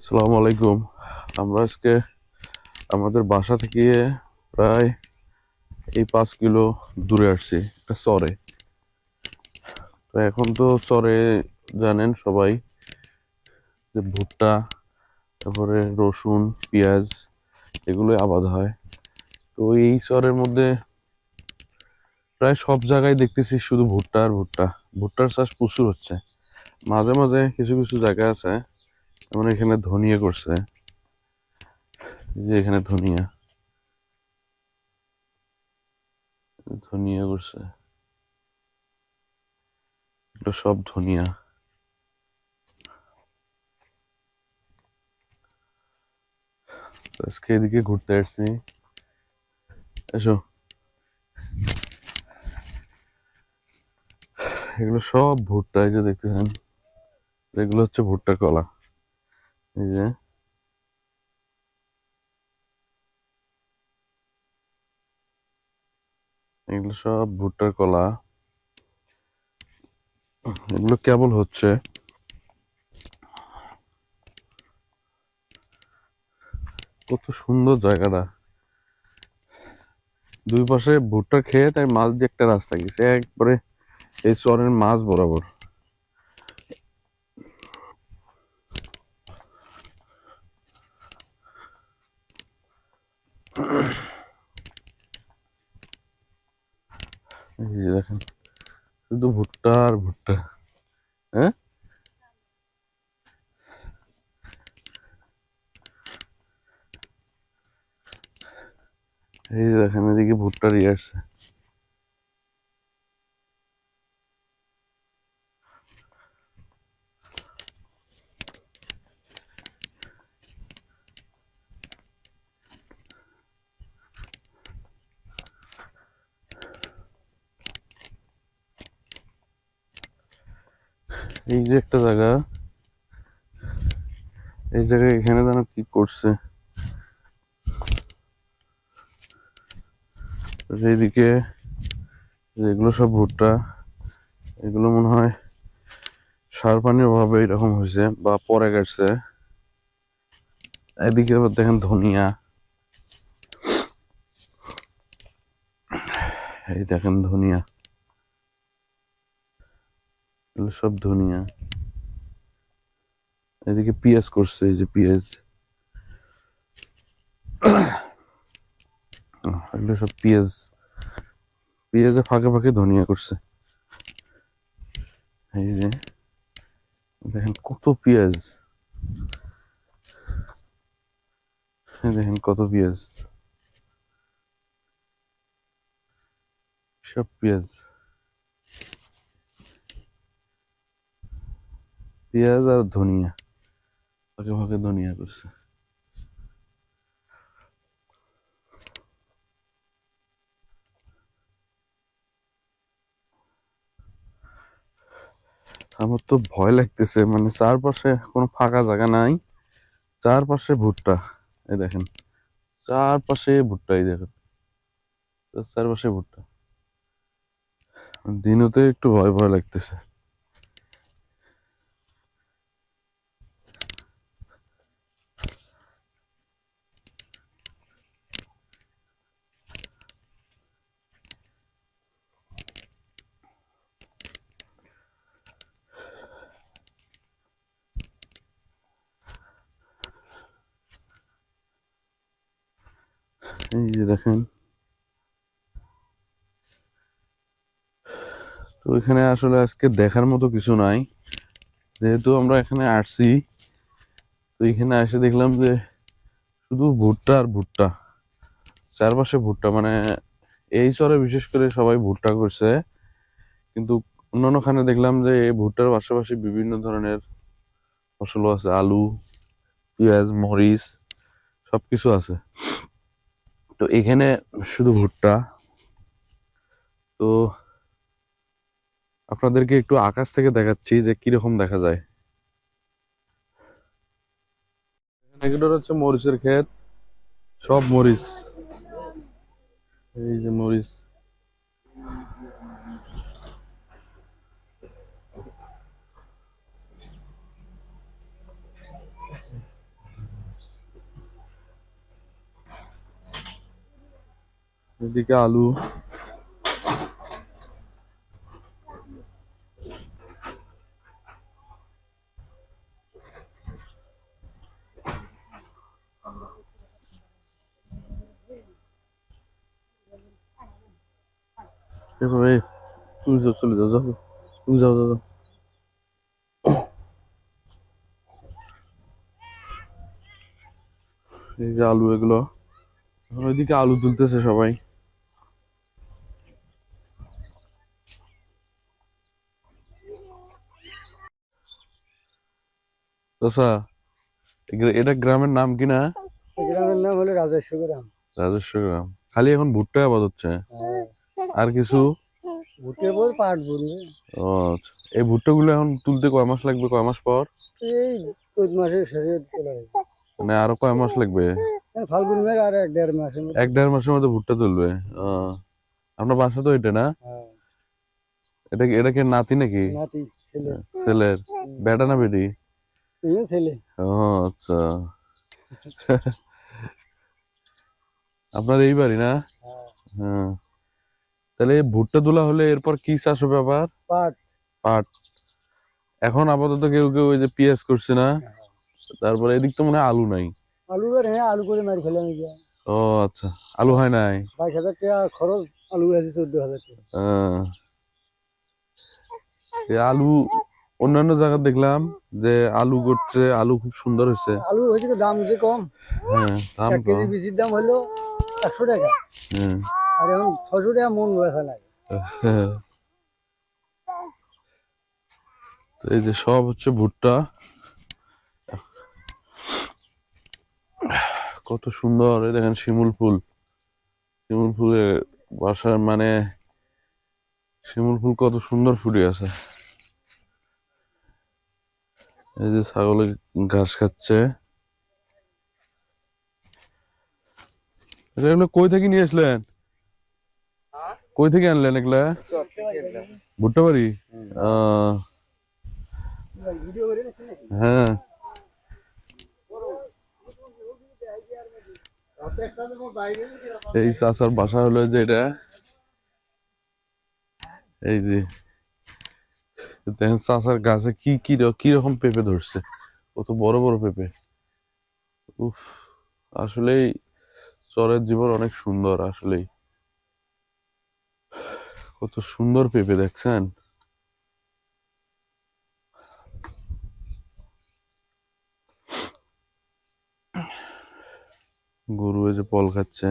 আসসালামু আলাইকুম আমরা আজকে আমাদের বাসা থেকে প্রায় এই পাঁচ কিলো দূরে আসছি, একটা চরে। তো এখন তো চরে জানেন সবাই যে ভুট্টা, তারপরে রসুন, পেঁয়াজ, এগুলোই আবাদ হয়। তো এই চরের মধ্যে প্রায় সব জায়গায় দেখতেছি শুধু ভুট্টা আর ভুট্টা। ভুট্টার চাষ প্রচুর হচ্ছে। মাঝে মাঝে কিছু কিছু জায়গা আছে যেমন এখানে ধনিয়া করছে। যে এখানে ধনিয়া। ধনিয়া করছে। এগুলো সব ধনিয়া। আজকে এদিকে ঘুরতে আসছি। এসো। এগুলো সব ভুট্টা, এই যে দেখতেছেন। এগুলো হচ্ছে ভুট্টার কলা। যে এগুলো সব ভুট্টার কলা। এগুলো কেবল হচ্ছে। কত সুন্দর জায়গাটা। দুই পাশে ভুট্টা খেয়ে তাই মাছ দিয়ে একটা রাস্তা গেছে। একবারে এই চরের মাছ বরাবর। এই যে দেখেন, শুধু ভুট্টা আর ভুট্টা হ্যাঁ? এই যে দেখেন, এদিকে ভুট্টার ইয়ে আসছে। এই যে একটা জায়গা। এই জায়গায় এখানে যেন কি করছে। এইদিকে এগুলো সব ভুট্টা, এগুলো মনে হয় সার পানির অভাবে এরকম হয়েছে বা পরে গেছে। এদিকে আবার দেখেন ধনিয়া। এই দেখেন ধনিয়া। এগুলো সব ধনিয়া। এদিকে পেঁয়াজ করছে, এই যে পেঁয়াজ। এগুলো সব পেঁয়াজ। পেঁয়াজে ফাঁকে ফাঁকে ধনিয়া করছে। এই যে, দেখেন কত পেঁয়াজ। দেখেন কত পেঁয়াজ। সব পেঁয়াজ। পেঁয়াজ আর ধনিয়া। ফাঁকে ফাঁকে ধনিয়া করছে। আমার তো ভয় লাগতেছে মানে চারপাশে কোনো ফাঁকা জায়গা নাই। চারপাশে ভুট্টা এই দেখেন। চারপাশে ভুট্টা এই দেখেন। চারপাশে ভুট্টা। দিনতে একটু ভয় ভয় লাগতেছে। এই যে দেখেন। তো এখানে আসলে আজকে দেখার মতো কিছু নাই। যেহেতু আমরা এখানে আসছি, তো এখানে এসে দেখলাম যে শুধু ভুট্টা আর ভুট্টা, চারপাশে ভুট্টা। মানে এই চরে বিশেষ করে সবাই ভুট্টা করছে। কিন্তু অন্যান্য খানে দেখলাম যে ভুট্টার পাশাপাশি বিভিন্ন ধরনের ফসলও আছে। আলু, পেঁয়াজ, মরিচ, সবকিছু আছে। তো এখানে শুধু ভুট্টা। তো আপনাদেরকে একটু আকাশ থেকে দেখাচ্ছি যে কীরকম দেখা যায়। হচ্ছে মরিচের ক্ষেত। সব মরিচ। এই যে মরিচ। এদিকে আলু। এভাবে তুমি যাও, চলে যাও যাও, তুমি যাও যাও। এই যে আলু এগুলো। এখন ওইদিকে আলু তুলতেছে সবাই। এগুলো- এটা গ্রামের নাম কি না? গ্রামের নাম হলো রাজস্ব গ্রাম রাজস্ব গ্রাম খালি এখন ভুট্টা আবাদ হচ্ছে? আর কিছু? ভুটে বল পাট বুনবে। ও আচ্ছা। এই ভুট্টা গুলো এখন তুলতে কয় মাস লাগবে কয় মাস পর? এই চোদ্দ মাসের শেষে মানে আরও কয় মাস লাগবে? ফাল্গুন মাস আর এক দেড় মাসের মধ্যে। এক দেড় মাসের মধ্যে ভুট্টা তুলবে? আপনার বাসা তো এটা না? হ্যাঁ, এটা কি এটা কি নাতি নাকি? নাতি ছেলের। বেটা না বেটি? তুইও ছেলে ও আচ্ছা। আপনার এই বাড়ি না? হ্যাঁ, হ্যাঁ। তাহলে ভুট্টা তোলা হলে এরপর কি চাষ হবে আবার? পাট। পাট। এখন আপাতত কেউ কেউ ওই যে পেঁয়াজ করছে না। তারপরে এদিক তো মনে হয় আলু নাই। আলু আর হ্যাঁ আলু করে মারি খেলাম ও আচ্ছা। আলু হয় নাই? বাইশ হাজার টাকা খরচ আলু আছে চোদ্দ হাজার টাকা। আলু অন্যান্য জায়গা দেখলাম যে আলু করছে আলু খুব সুন্দর হয়েছে। আলু হয়েছে তো দাম যে কম। হ্যাঁ দাম কম কেজি বিচির দাম হলো একশো টাকা। হ্যাঁ। আর এখন ছশো টাকা মন বেচা লাগে হ্যাঁ। তো এই যে সব হচ্ছে ভুট্টা। কত সুন্দর এই দেখেন শিমুল ফুল। শিমুল ফুলের বাসার মানে শিমুল ফুল কত সুন্দর ফুটে আছে। এই যে ছাগলে ঘাস খাচ্ছে। এগুলো কই থেকে নিয়ে আসলেন? কই থেকে আনলেন এগুলা? ভুট্টা বাড়ি হ্যাঁ। এই চাচার বাসা হলো যে এটা। এই যে। দেখেন চাচার গাছে কি কি র- কি রকম পেঁপে ধরছে? কত বড় বড় পেঁপে। উফ, আসলেই চরের জীবন অনেক সুন্দর, আসলেই। কত সুন্দর পেঁপে, দেখছেন? গরু এই যে পল খাচ্ছে।